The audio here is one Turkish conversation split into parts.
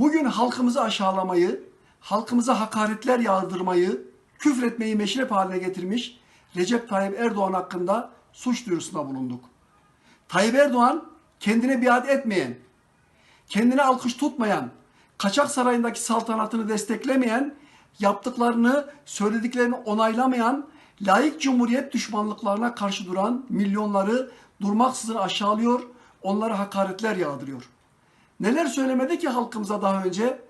Bugün halkımızı aşağılamayı, halkımıza hakaretler yağdırmayı, küfretmeyi meşrep haline getirmiş Recep Tayyip Erdoğan hakkında suç duyurusunda bulunduk. Tayyip Erdoğan kendine biat etmeyen, kendine alkış tutmayan, kaçak sarayındaki saltanatını desteklemeyen, yaptıklarını, söylediklerini onaylamayan, layık cumhuriyet düşmanlıklarına karşı duran milyonları durmaksızın aşağılıyor, onlara hakaretler yağdırıyor. Neler söylemedi ki halkımıza daha önce?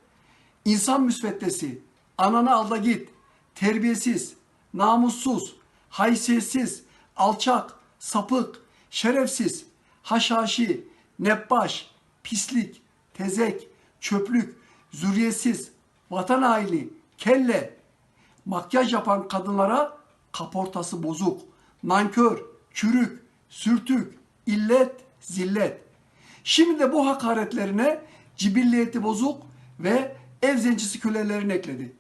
İnsan müsveddesi, ananı al da git, terbiyesiz, namussuz, haysiyetsiz, alçak, sapık, şerefsiz, haşhaşi, nebbaş, pislik, tezek, çöplük, zürriyetsiz, vatan haini, kelle, makyaj yapan kadınlara kaportası bozuk, nankör, çürük, sürtük, illet, zillet. Şimdi de bu hakaretlerine cibilliyeti bozuk ve ev zencisi kölelerini ekledi.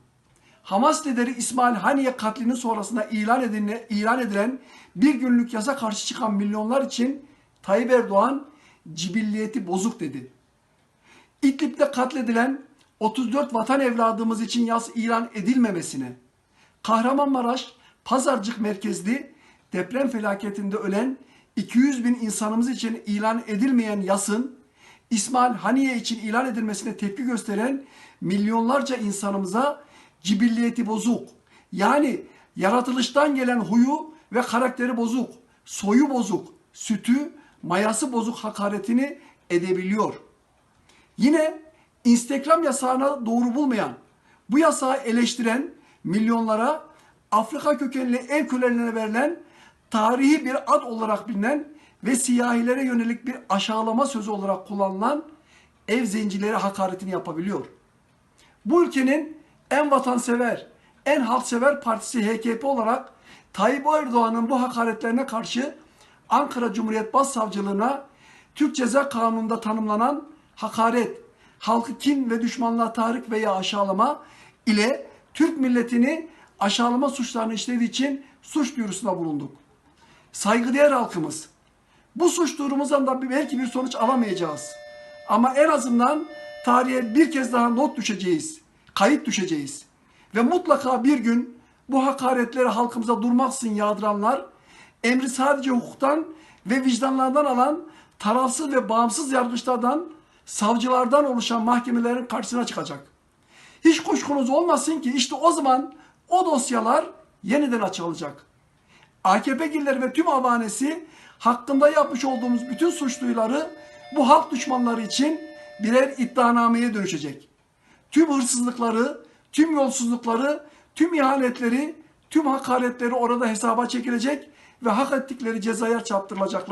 Hamas lideri İsmail Haniye katlinin sonrasında ilan edilen, ilan edilen bir günlük yasa karşı çıkan milyonlar için Tayyip Erdoğan cibilliyeti bozuk dedi. İdlib'de katledilen 34 vatan evladımız için yas ilan edilmemesine, Kahramanmaraş Pazarcık merkezli deprem felaketinde ölen 200 bin insanımız için ilan edilmeyen yasın İsmail Haniye için ilan edilmesine tepki gösteren milyonlarca insanımıza cibilliyeti bozuk. Yani yaratılıştan gelen huyu ve karakteri bozuk, soyu bozuk, sütü, mayası bozuk hakaretini edebiliyor. Yine Instagram yasağına doğru bulmayan, bu yasağı eleştiren milyonlara Afrika kökenli ev kölelerine verilen tarihi bir ad olarak bilinen ve siyahilere yönelik bir aşağılama sözü olarak kullanılan ev zencileri hakaretini yapabiliyor. Bu ülkenin en vatansever, en halksever partisi HKP olarak Tayyip Erdoğan'ın bu hakaretlerine karşı Ankara Cumhuriyet Başsavcılığına Türk Ceza Kanunu'nda tanımlanan hakaret, halkı kin ve düşmanlığa tahrik veya aşağılama ile Türk milletini aşağılama suçlarını işlediği için suç duyurusunda bulunduk. Saygıdeğer halkımız, bu suç duyurumuzdan da belki bir sonuç alamayacağız. Ama en azından tarihe bir kez daha not düşeceğiz, kayıt düşeceğiz. Ve mutlaka bir gün bu hakaretleri halkımıza durmaksın yağdıranlar, emri sadece hukuktan ve vicdanlardan alan tarafsız ve bağımsız yargıçlardan, savcılardan oluşan mahkemelerin karşısına çıkacak. Hiç kuşkunuz olmasın ki işte o zaman o dosyalar yeniden açılacak. AKP'liler ve tüm avanesi hakkında yapmış olduğumuz bütün suçluları bu halk düşmanları için birer iddianameye dönüşecek. Tüm hırsızlıkları, tüm yolsuzlukları, tüm ihanetleri, tüm hakaretleri orada hesaba çekilecek ve hak ettikleri cezaya çarptırılacaklar.